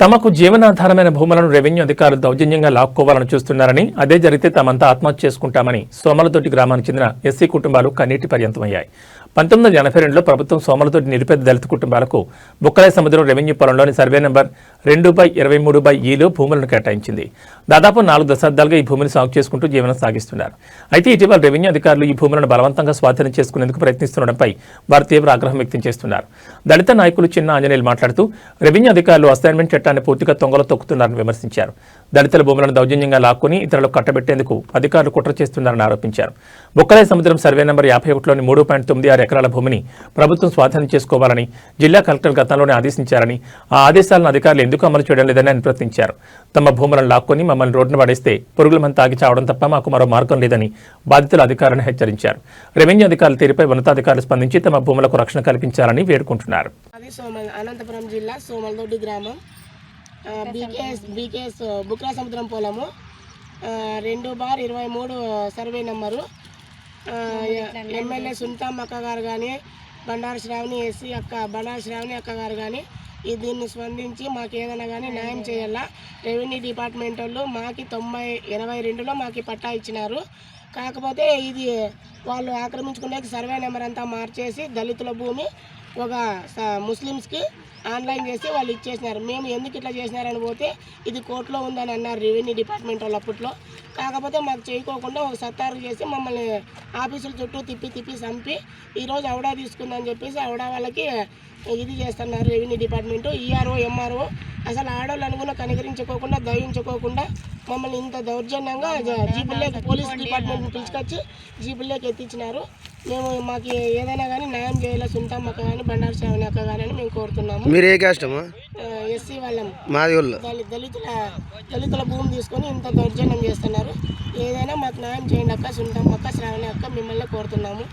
తమకు జీవనాధారమైన భూములను రెవెన్యూ అధికారులు దౌర్జన్యంగా లాక్కోవాలని చూస్తున్నారని అదే జరిగితే తమంతా ఆత్మహత్య చేసుకుంటామని సోమలతోటి గ్రామానికి చెందిన ఎస్సీ కుటుంబాలు కన్నీటి పర్యంతమయ్యాయి. పంతొమ్మిది వందల ఎనభై రెండులో ప్రభుత్వం సోమలతోటి నిరుపేద దళిత కుటుంబాలకు బుక్కలై సముద్రం రెవెన్యూ పొలంలోని సర్వే నెంబర్ రెండు బై ఇరవై మూడు బై ఈలో భూములను కేటాయించింది. దాదాపు నాలుగు దశాబ్దాలుగా ఈ భూమిని సాగు చేసుకుంటూ జీవనం సాగిస్తున్నారు. అయితే ఇటీవల రెవెన్యూ అధికారులు ఈ భూములను బలవంతంగా స్వాధీనం చేసుకునేందుకు ప్రయత్నిస్తుండడంపై వారు తీవ్ర ఆగ్రహం వ్యక్తం చేస్తున్నారు. దళిత నాయకులు చిన్న ఆంజనేయులు మాట్లాడుతూ రెవెన్యూ అధికారులు అసైన్మెంట్ చట్టాన్ని పూర్తిగా తొంగలో తొక్కుతున్నారని విమర్శించారు. దళితుల భూములను దౌర్జన్యంగా లాక్కుని ఇతరులకు కట్టబెట్టేందుకు అధికారులు కుట్ర చేస్తున్నారని ఆరోపించారు. బొక్కలే సముద్రం సర్వే నెంబర్ యాభై ఒకటిలోని మూడు పాయింట్ తొమ్మిది ఆరు ఎకరాల భూమిని ప్రభుత్వం స్వాధీనం చేసుకోవాలని జిల్లా కలెక్టర్ గతంలోనే ఆదేశించారని ఆ ఆదేశాలను అధికారులు ఎందుకు అమలు చేయడం లేదని ఆయన ప్రశ్నించారు. తమ భూములను లాక్కొని మమ్మల్ని రోడ్డున పడేస్తే పురుగుల మంది తాగి చావడం తప్ప మాకు మరో మార్గం లేదని బాధితుల అధికారులను హెచ్చరించారు. రెవెన్యూ అధికారుల తీరుపై ఉన్నతాధికారులు స్పందించి తమ భూములకు రక్షణ కల్పించాలని వేడుకుంటున్నారు. అనంతపురం జిల్లా సోమల్దొడ్డి గ్రామం. బీకేఎస్ బీకేఎస్ బుక్రా సముద్రం పొలము రెండు బార్ ఇరవై మూడు సర్వే నెంబరు. ఎమ్మెల్యే సునీతమ్మ అక్క గారు కానీ బండారు శ్రావణి ఎస్సీ అక్క బండారు శ్రావణి అక్క గారు కానీ ఈ దీన్ని స్పందించి మాకు ఏదైనా కానీ న్యాయం చేయాలా? రెవెన్యూ డిపార్ట్మెంట్ వాళ్ళు మాకి తొంభై ఎనభై రెండులో మాకు పట్టా ఇచ్చినారు. కాకపోతే ఇది వాళ్ళు ఆక్రమించుకునే సర్వే నెంబర్ అంతా మార్చేసి దళితుల భూమి ఒక ముస్లిమ్స్కి ఆన్లైన్ చేసి వాళ్ళు ఇచ్చేసినారు. మేము ఎందుకు ఇట్లా చేసినారని పోతే ఇది కోర్టులో ఉందని అన్నారు రెవెన్యూ డిపార్ట్మెంట్ వాళ్ళు అప్పట్లో. కాకపోతే మాకు చేయకోకుండా ఒక సత్తారు చేసి మమ్మల్ని ఆఫీసుల చుట్టూ తిప్పి తిప్పి చంపి ఈరోజు అవడా తీసుకుందని చెప్పేసి అవడా వాళ్ళకి ఇది చేస్తున్నారు రెవెన్యూ డిపార్ట్మెంట్ ఈఆర్ఓ ఎంఆర్ఓ అసలు ఆడవాళ్ళని కూడా కనికరించుకోకుండా దయించుకోకుండా మమ్మల్ని ఇంత దౌర్జన్యంగా జీపుల్లోకి పోలీస్ డిపార్ట్మెంట్ని పిలుచుకొచ్చి జీపుల్లోకి ఎత్తించినారు మేము మాకు ఏదైనా కానీ న్యాయం చేయాలి సుంతమ్మ అక్క కానీ బండారు శ్రావణి అక్క కానీ మేము కోరుతున్నాము. మీరు ఏ కష్టమా ఎస్సీ వాళ్ళం. మాది దళితుల దళితుల భూమి తీసుకొని ఇంత దౌర్జన్యం చేస్తున్నారు. ఏదైనా మాకు న్యాయం చేయండి అక్క సుంటమ్మ అక్క శ్రావణి అక్క మిమ్మల్ని కోరుతున్నాము.